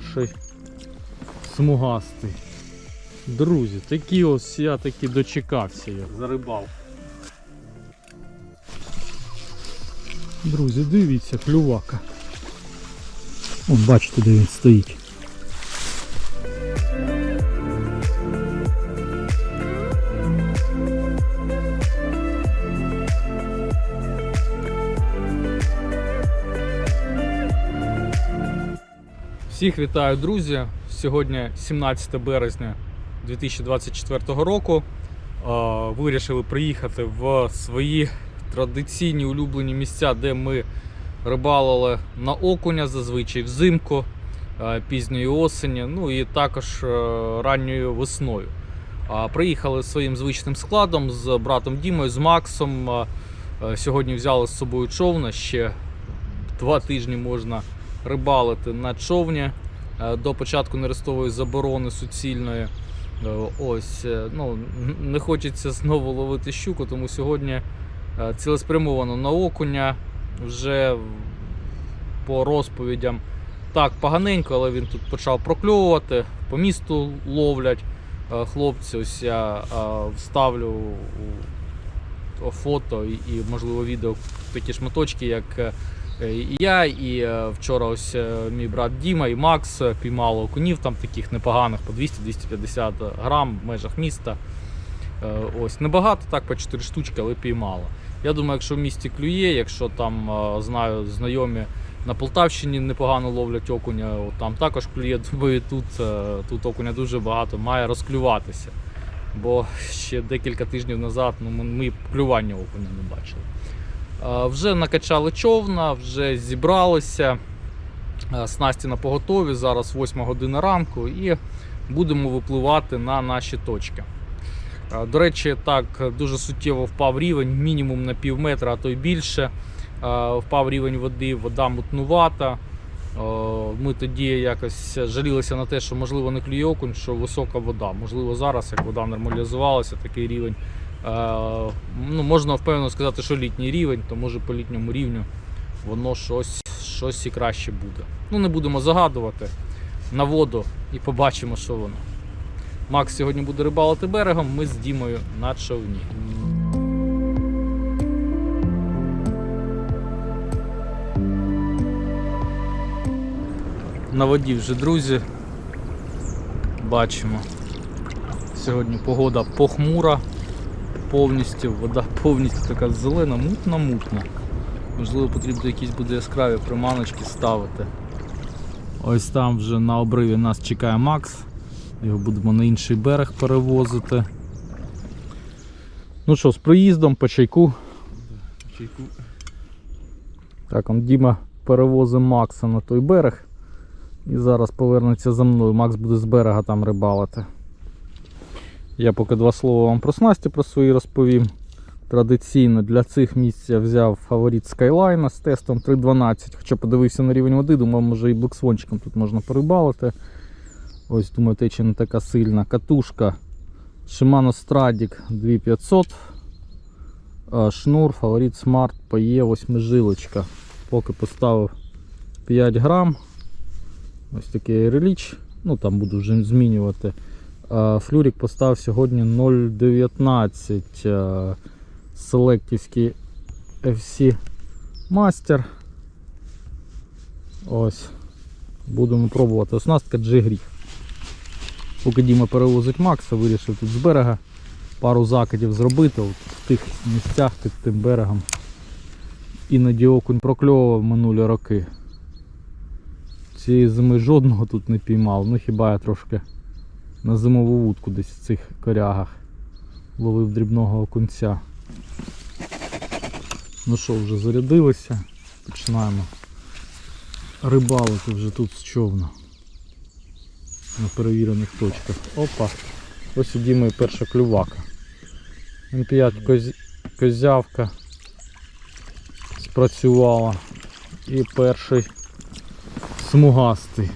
перший смугастий. Друзі, такі ось я таки дочекався я. Зарибав. Друзі, дивіться, клювака. О, бачите, де він стоїть. Всіх вітаю, друзі! Сьогодні 17 березня 2024 року. Вирішили приїхати в свої традиційні улюблені місця, де ми рибалили на окуня зазвичай взимку, пізньої осені, ну і також е, ранньою весною. Приїхали своїм звичним складом з братом Дімою, з Максом. Е, Сьогодні взяли з собою човна. Ще два тижні можна рибалити на човні е, до початку нерестової заборони суцільної. Е, Ось, е, ну, не хочеться знову ловити щуку, тому сьогодні цілеспрямовано на окуня. Вже по розповідям так поганенько, але він тут почав прокльовувати. По місту ловлять хлопці. Ось я вставлю фото і, можливо відео такі шматочки, як і я, і е, вчора ось е, мій брат Діма і Макс е, піймали окунів там таких непоганих по 200-250 грам в межах міста. Е, Ось небагато, так по 4 штучки, але піймало. Я думаю, якщо в місті клює, якщо там е, знаю знайомі на Полтавщині непогано ловлять окуня, там також клює, думаю, тут, е, тут окуня дуже багато, має розклюватися. Бо ще декілька тижнів назад ну, ми клювання окуня не бачили. Вже накачали човна, вже зібралися. Снасті на поготові. Зараз 8 година ранку і будемо випливати на наші точки. До речі, так дуже суттєво впав рівень, мінімум на пів метра, а то й більше. Впав рівень води, вода мутнувата. Ми тоді якось жалілися на те, що можливо не клює окунь, що висока вода. Можливо, зараз, як вода нормалізувалася, такий рівень. Е, ну, можна впевнено сказати, що літній рівень, то може по літньому рівню воно щось, щось і краще буде. Ну, не будемо загадувати на воду і побачимо, що воно. Макс сьогодні буде рибалити берегом, ми з Дімою на човні. На воді вже друзі. Бачимо. Сьогодні погода похмура повністю, вода повністю така зелена, мутна-мутна. Можливо, потрібно якісь буде яскраві приманочки ставити. Ось там вже на обриві нас чекає Макс. Його будемо на інший берег перевозити. Ну що, з проїздом по чайку. Чайку. Так, он Діма перевозить Макса на той берег. І зараз повернеться за мною. Макс буде з берега там рибалити. Я поки два слова вам про снасті про свої розповім. Традиційно для цих місць я взяв фаворит Skyline з тестом 3.12. Хоча подивився на рівень води, думав, може і блексвончиком тут можна порибалити. Ось, думаю, течія не така сильна. Катушка Shimano Stradic 2500. Шнур, фаворит Smart PE 8 жилочка. Поки поставив 5 грам. Ось такий реліч. Ну там буду вже змінювати. А, Флюрик поставив сьогодні 0,19. а, Селектівський FC Master. Ось. Будемо пробувати. Оснастка G-Гріх. Поки Діма перевозить Макса, вирішив тут з берега пару закидів зробити от в тих місцях під тим берегом. Іноді окунь прокльовував минулі роки. Цієї зими жодного тут не піймав, ну хіба я трошки на зимову вудку десь в цих корягах ловив дрібного окунця. Ну що, вже зарядилися, починаємо рибалити вже тут з човна на перевірених точках. Опа! Ось у Діми перша клювака. М5 коз... козявка спрацювала. І перший смугастий.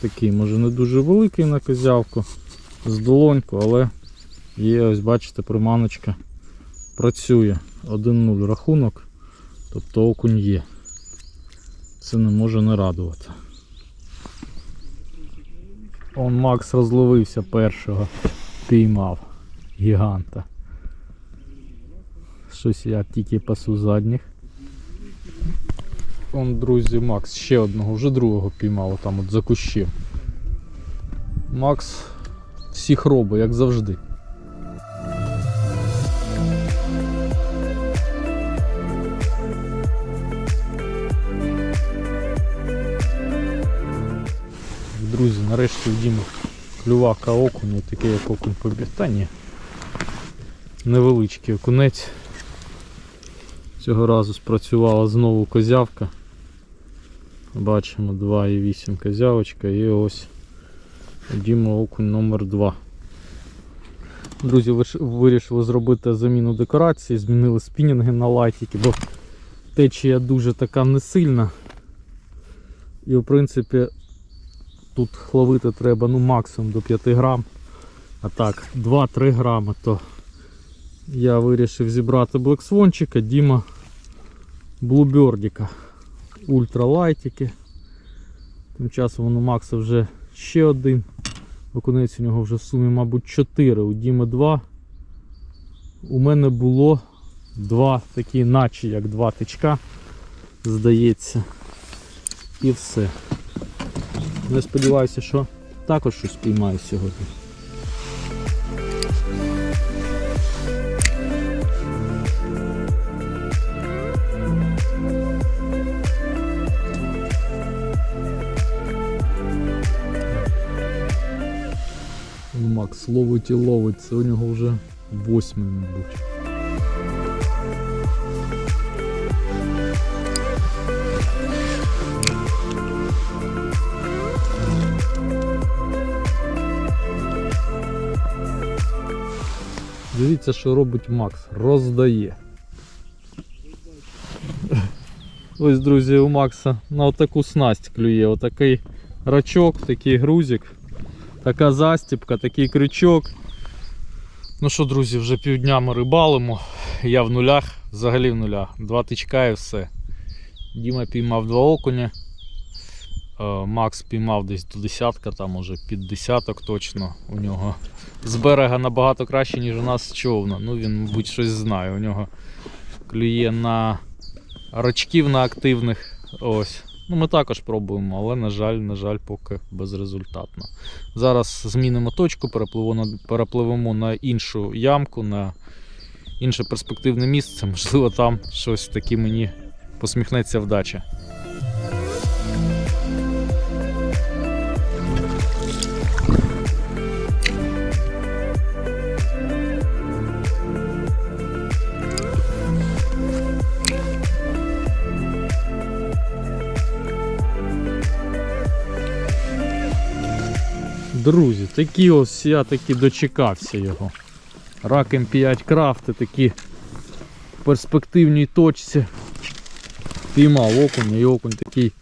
Такий, може не дуже великий на козявку, з долоньку, але є, ось бачите, приманочка працює. 1-0 рахунок, тобто окунь є. Це не може не радувати. Он Макс розловився першого. Піймав. Гіганта. Щось я тільки пасу задніх. Он, друзі, Макс ще одного, вже другого піймав там от за кущем. Макс всіх робить, як завжди. Друзі, нарешті в клювака окунь, такий як окунь побіг. Та. Невеличкий окунець. Цього разу спрацювала знову козявка. Бачимо 2,8 козявочка і ось Діма окунь номер 2 Друзі, вирішили зробити заміну декорації, змінили спінінги на лайтики, бо течія дуже така не сильна. І в принципі тут ловити треба ну максимум до 5 грам. А так, 2-3 грами, то я вирішив зібрати блексвончика, Діма блубердіка. Ультралайтики. Тим часом у Макса вже ще один. Окунець у нього вже в сумі, мабуть, 4, у Діми 2. У мене було два такі, наче як два тичка, здається. І все. Я сподіваюся, що також щось піймаю сьогодні. Макс ловить і ловить, це у нього вже восьмий, мабуть. Дивіться, що робить Макс. Роздає. Ось, друзі, у Макса на отаку снасть клює. Отакий рачок, такий грузик, така застіпка, такий крючок. Ну що, друзі, вже півдня ми рибалимо. Я в нулях, взагалі в нулях. Два тичка і все. Діма піймав два окуня. Е, Макс піймав десь до десятка, там уже під десяток точно у нього. З берега набагато краще, ніж у нас з човна. Ну він, мабуть, щось знає. У нього клює на рачків на активних. Ось. Ну, ми також пробуємо, але, на жаль, на жаль, поки безрезультатно. Зараз змінимо точку, перепливемо на, іншу ямку, на інше перспективне місце. Можливо, там щось таке мені посміхнеться вдача. Друзі, такі ось я таки дочекався його. Рак М5 крафти такі в перспективній точці. Піймав окунь і окунь такий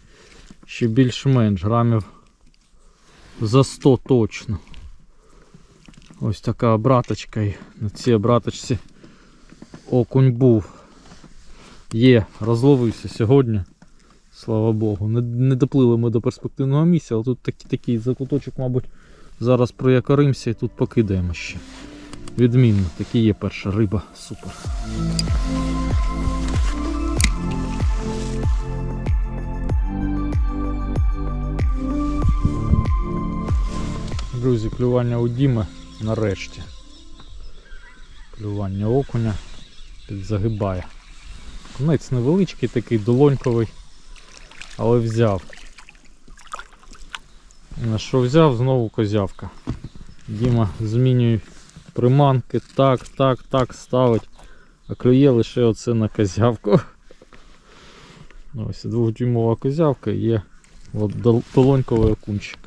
ще більш-менш грамів за 100 точно. Ось така обраточка і на цій обраточці окунь був. Є, розловився сьогодні. Слава Богу. Не, доплили ми до перспективного місця, але тут такий, такий закуточок, мабуть, зараз проякоримося і тут покидаємо ще. Відмінно, такі є перша риба. Супер. Друзі, клювання у Діми нарешті. Клювання окуня підзагибає. Конець невеличкий, такий долоньковий, але взяв. На що взяв, знову козявка. Діма змінює приманки, так, так, так ставить. А клює лише оце на козявку. Ось двохдюймова козявка і є дол- окунчик.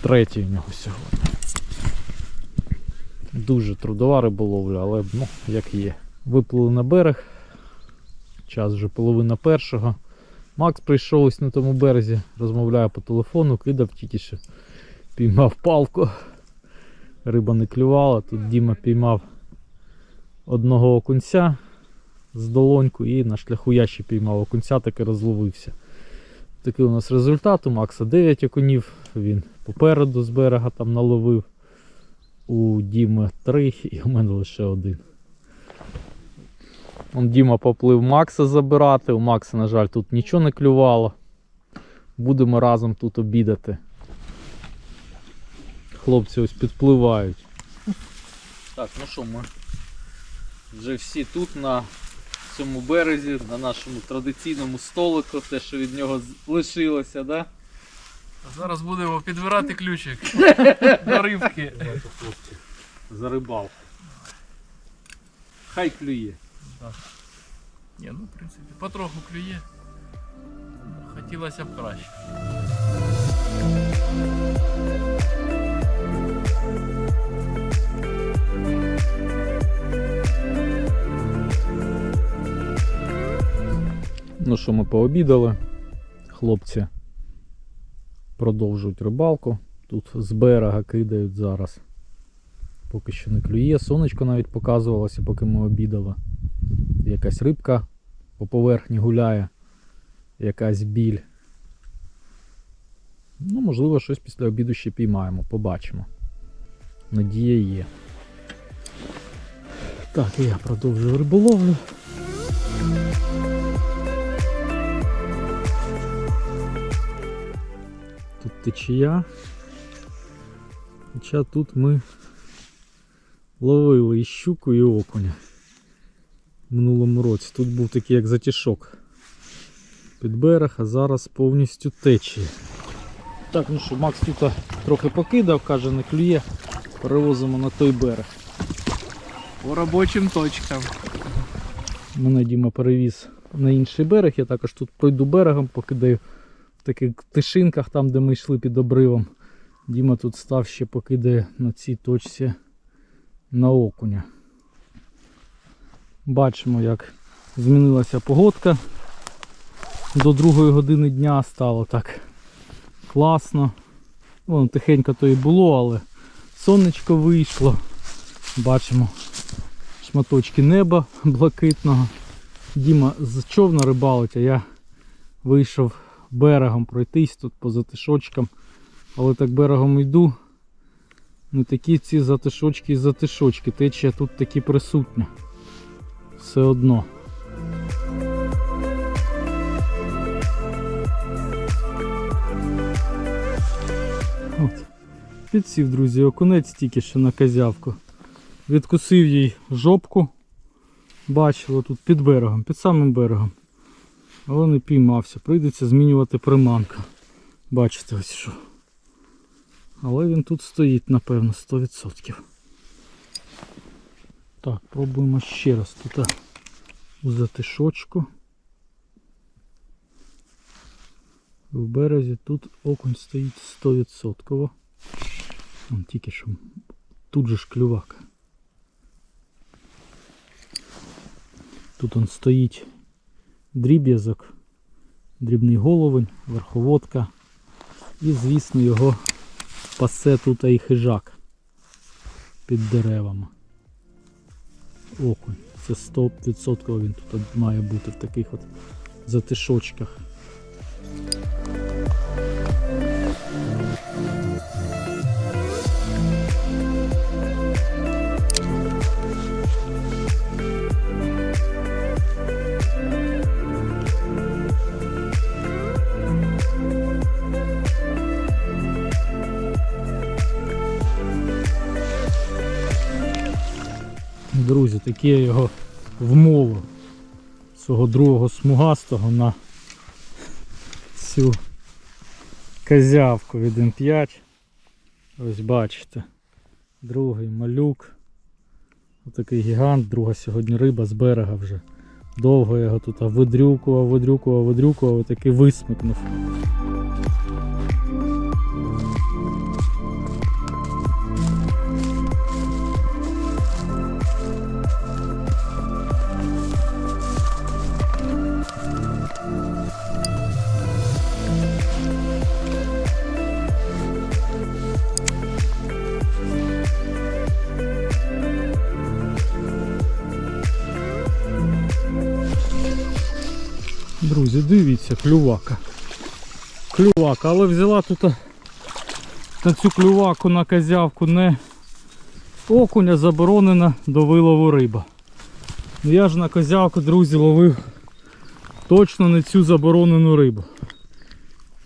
Третій у нього сьогодні. Дуже трудова риболовля, але ну, як є. Виплили на берег. Час вже половина першого. Макс прийшов ось на тому березі, розмовляє по телефону, кидав що піймав палку. Риба не клювала. Тут Діма піймав одного окунця з долоньку і на шляху я ще піймав окунця, таки розловився. такий у нас результат. У Макса 9 окунів. Він попереду з берега там наловив. У Діми 3 і у мене лише один. Он Діма поплив Макса забирати. У Макса, на жаль, тут нічого не клювало. Будемо разом тут обідати. Хлопці ось підпливають. Так, ну що, ми вже всі тут на цьому березі, на нашому традиційному столику, те, що від нього лишилося, да? Зараз будемо підбирати ключик до рибки. За рибалку. Хай клює. Ні, ну в принципі, потроху клює. Хотілося б краще. Ну що, ми пообідали. Хлопці продовжують рибалку. Тут з берега кидають зараз. Поки що не клює. Сонечко навіть показувалося, поки ми обідали. Якась рибка по поверхні гуляє, якась біль. Ну, можливо, щось після обіду ще піймаємо, побачимо. Надія є. Так, і я продовжую риболовлю. Тут течія. Хоча тут ми ловили і щуку, і окуня минулому році. Тут був такий як затішок під берег, а зараз повністю течія. Так, ну що, Макс тут трохи покидав, каже, не клює. Перевозимо на той берег. По робочим точкам. Мене Діма перевіз на інший берег. Я також тут пройду берегом, покидаю в таких тишинках, там, де ми йшли під обривом. Діма тут став ще покидає на цій точці на окуня. Бачимо, як змінилася погодка. До другої години дня стало так класно. Воно тихенько то і було, але сонечко вийшло. Бачимо шматочки неба блакитного. Діма з човна рибалить, а я вийшов берегом пройтись тут по затишочкам. Але так берегом йду. Не такі ці затишочки і затишочки. Течія тут таки присутня. Все одно. От. Підсів, друзі, окунець тільки що на козявку. Відкусив їй жопку. Бачило тут під берегом, під самим берегом. Але не піймався. Прийдеться змінювати приманку. Бачите ось що. Але він тут стоїть, напевно, 100%. Так, пробуємо ще раз тут у затишочку. В березі тут окунь стоїть 100%. Вон тільки що тут же ж клювак. Тут он стоїть дріб'язок, дрібний головень, верховодка. І, звісно, його пасе тут і хижак під деревами. Окунь. Це 100% він тут має бути в таких от затишочках. Я його вмовив свого другого смугастого на цю козявку від М5. Ось бачите. Другий малюк. Отакий гігант, друга сьогодні риба з берега вже. Довго я його тут видрюкував, видрюкував, видрюкував і таки висмикнув. Дивіться, клювака. клювака, але взяла тут на цю клюваку на козявку не окуня заборонена до вилову риба. Ну я ж на козявку, друзі, ловив точно не цю заборонену рибу.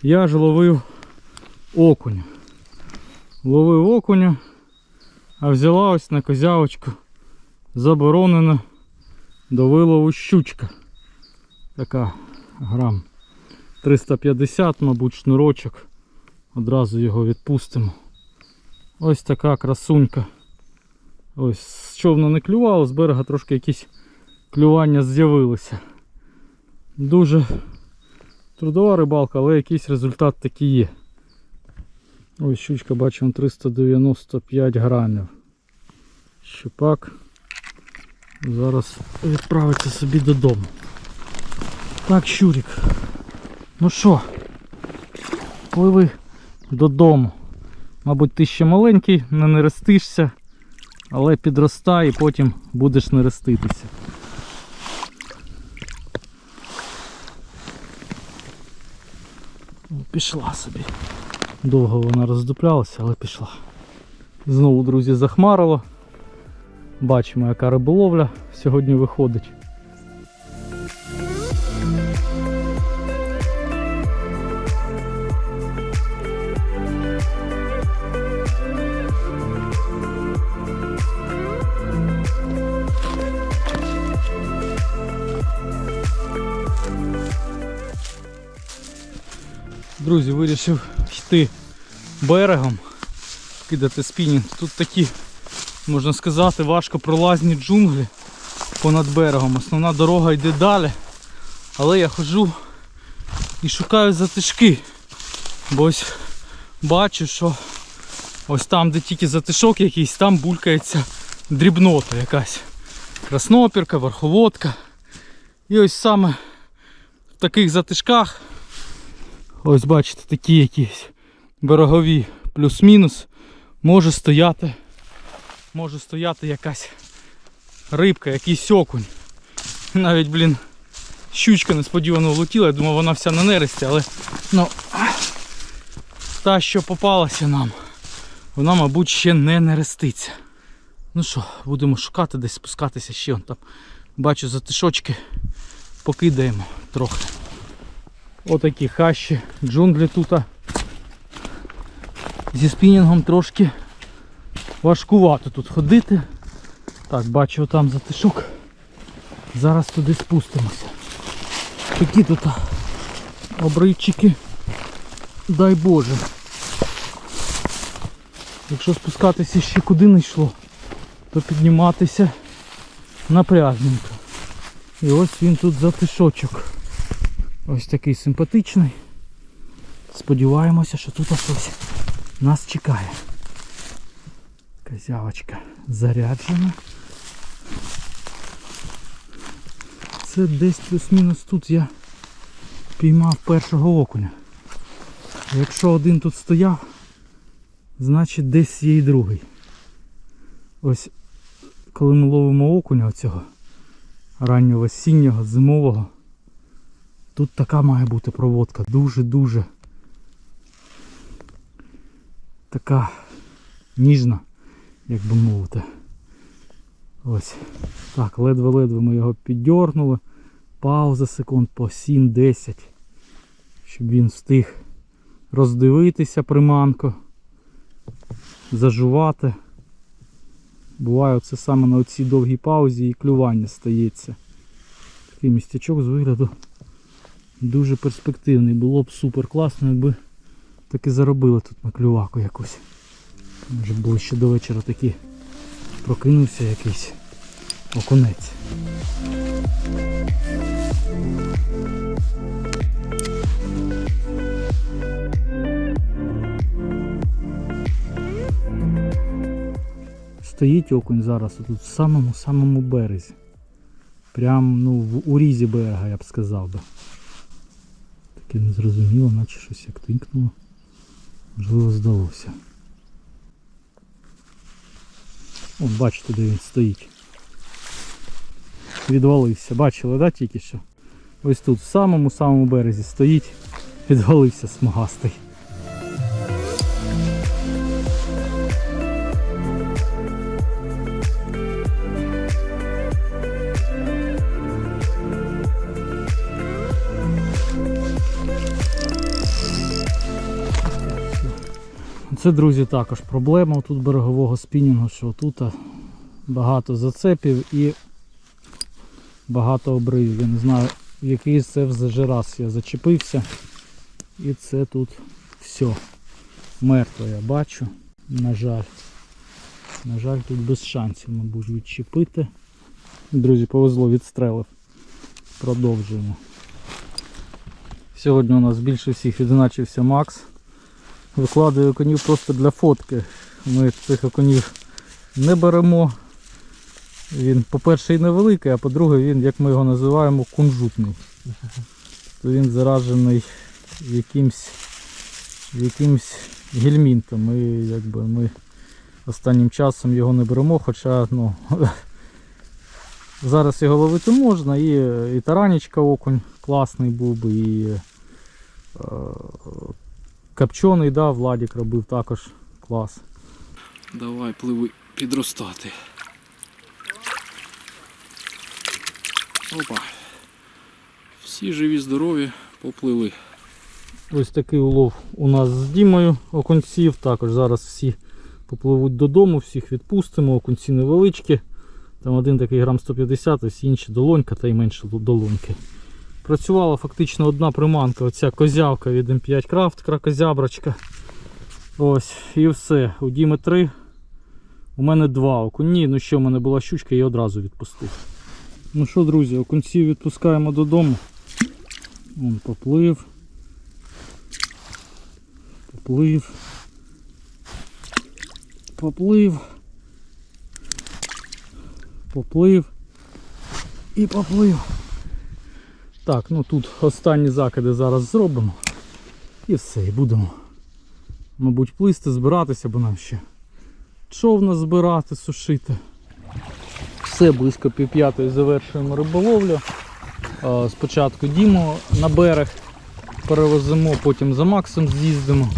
Я ж ловив окуня. Ловив окуня, а взяла ось на козявочку заборонена до вилову щучка. Така грам 350, мабуть, шнурочок. Одразу його відпустимо. Ось така красунька. Ось з човна не клювало, з берега трошки якісь клювання з'явилися. Дуже трудова рибалка, але якийсь результат такий є. Ось щучка бачимо 395 грамів. Щупак зараз відправиться собі додому. Так, Щурик. Ну що, пливи додому. Мабуть, ти ще маленький, не нерестишся, але підростай і потім будеш нереститися. Ну, Пішла собі. Довго вона роздуплялася, але пішла. Знову, друзі, захмарило. Бачимо, яка риболовля сьогодні виходить. Йти берегом, кидати спінінг. Тут такі, можна сказати, важко пролазні джунглі понад берегом. Основна дорога йде далі. Але я ходжу і шукаю затишки. Бо ось бачу, що ось там, де тільки затишок якийсь, там булькається дрібнота якась. Краснопірка, верховодка. І ось саме в таких затишках Ось бачите, такі якісь берегові плюс-мінус. Може стояти, може стояти якась рибка, якийсь окунь. Навіть, блін, щучка несподівано влетіла, я думав, вона вся на нересті, але ну, та, що попалася нам, вона, мабуть, ще не нереститься. Ну що, будемо шукати десь спускатися ще. Там бачу затишочки, покидаємо трохи. Отакі хащі, джунглі тут. Зі спінінгом трошки важкувато тут ходити. Так, бачу там затишок. Зараз туди спустимося. Такі тут обривчики. Дай Боже. Якщо спускатися ще куди не йшло, то підніматися напряжненько. І ось він тут затишочок. Ось такий симпатичний. Сподіваємося, що тут щось нас чекає. Козявочка заряджена. Це десь плюс-мінус тут я піймав першого окуня. Якщо один тут стояв, значить десь є і другий. Ось коли ми ловимо окуня оцього раннього осіннього, зимового. Тут така має бути проводка. Дуже-дуже така ніжна, як би мовити. Ось. Так, ледве-ледве ми його піддернули. Пауза секунд по 7-10. Щоб він встиг роздивитися приманку, зажувати. Буває це саме на цій довгій паузі і клювання стається. Такий містячок з вигляду дуже перспективний. Було б супер класно, якби таки заробили тут на клюваку якусь. Може ще до вечора таки прокинувся якийсь окунець. Стоїть окунь зараз тут в самому-самому березі. Прям ну, в урізі берега, я б сказав би. Таке незрозуміло, наче щось як тинкнуло. Можливо, здалося. От бачите, де він стоїть. Відвалився. Бачили, да, тільки що? Ось тут, в самому-самому березі стоїть. відвалився смугастий. Це, друзі, також проблема тут берегового спінінгу, що тут багато зацепів і багато обривів. Я не знаю, в який це вже раз я зачепився. І це тут все. Мертво я бачу. На жаль. На жаль, тут без шансів, мабуть, відчепити. Друзі, повезло відстрелив. Продовжуємо. Сьогодні у нас більше всіх відзначився Макс. Викладаю окунів просто для фотки. Ми цих окунів не беремо. Він, по-перше, і невеликий, а по-друге, він, як ми його називаємо, кунжутний. То він заражений якимсь, якимсь гельмінтом. І якби ми останнім часом його не беремо, хоча ну, зараз його ловити можна, і, і таранічка окунь класний був би, і е, копчений, да, Владік робив також клас. Давай, пливи підростати. Опа. Всі живі, здорові, поплили. Ось такий улов у нас з Дімою окунців. Також зараз всі попливуть додому, всіх відпустимо, окунці невеличкі. Там один такий грам 150, ось інші долонька та й менше долоньки. Працювала фактично одна приманка, оця козявка від М5 Craft, кракозяброчка. Ось, і все. У Діми 3. У мене два окуні. Ну що, в мене була щучка, я одразу відпустив. Ну що, друзі, окунців відпускаємо додому. Вон поплив. Поплив. Поплив. Поплив. І поплив. Так, ну тут останні закиди зараз зробимо. І все, і будемо, мабуть, плисти, збиратися, бо нам ще човна збирати, сушити. Все, близько півп'ятої завершуємо риболовлю. Спочатку Діму на берег перевеземо, потім за Максом з'їздимо.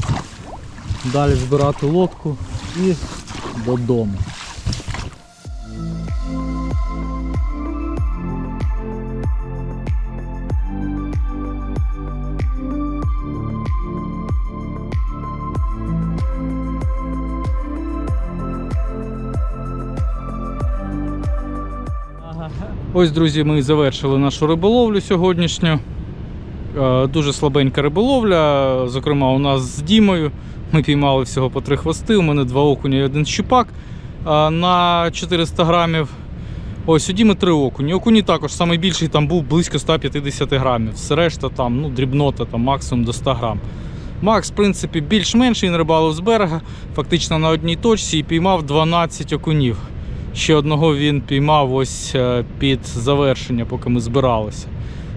Далі збирати лодку і додому. Ось, друзі, ми завершили нашу риболовлю сьогоднішню. Е, Дуже слабенька риболовля. Зокрема, у нас з Дімою. Ми піймали всього по три хвости. У мене два окуня і один щупак е, на 400 грамів. Ось у Діми три окуні. Окуні також найбільший там був близько 150 грамів. Все решта там, ну, дрібнота там, максимум до 100 грам. Макс, в принципі, більш-менш він рибалив з берега, фактично на одній точці і піймав 12 окунів. Ще одного він піймав ось е, під завершення, поки ми збиралися.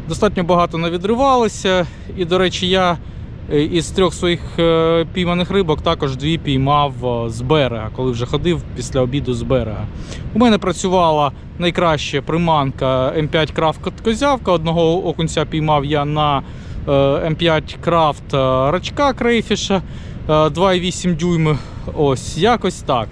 Достатньо багато навідривалося. І, до речі, я е, із трьох своїх е, пійманих рибок також дві піймав з берега, коли вже ходив після обіду з берега. У мене працювала найкраща приманка М5 Крафт Козявка. Одного окунця піймав я на е, М5 Крафт рачка крейфіша е, 2,8 дюйми. Ось якось так.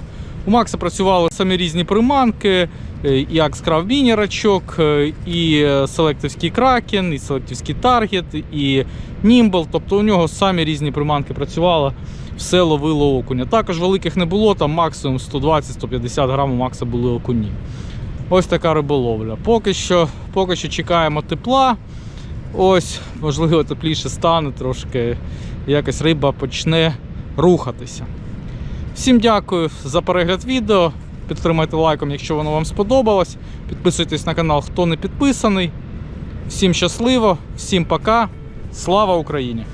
У Макса працювали самі різні приманки, е, як скрав міні рачок, е, і е, селективський кракен, і селективський таргет, і німбл. Тобто у нього самі різні приманки працювали, все ловило окуня. Також великих не було, там максимум 120-150 грам у Макса були окуні. Ось така риболовля. Поки що, поки що чекаємо тепла. Ось, можливо, тепліше стане трошки. Якось риба почне рухатися. Всім дякую за перегляд відео. Підтримайте лайком, якщо воно вам сподобалось. Підписуйтесь на канал, хто не підписаний. Всім щасливо, всім пока. Слава Україні!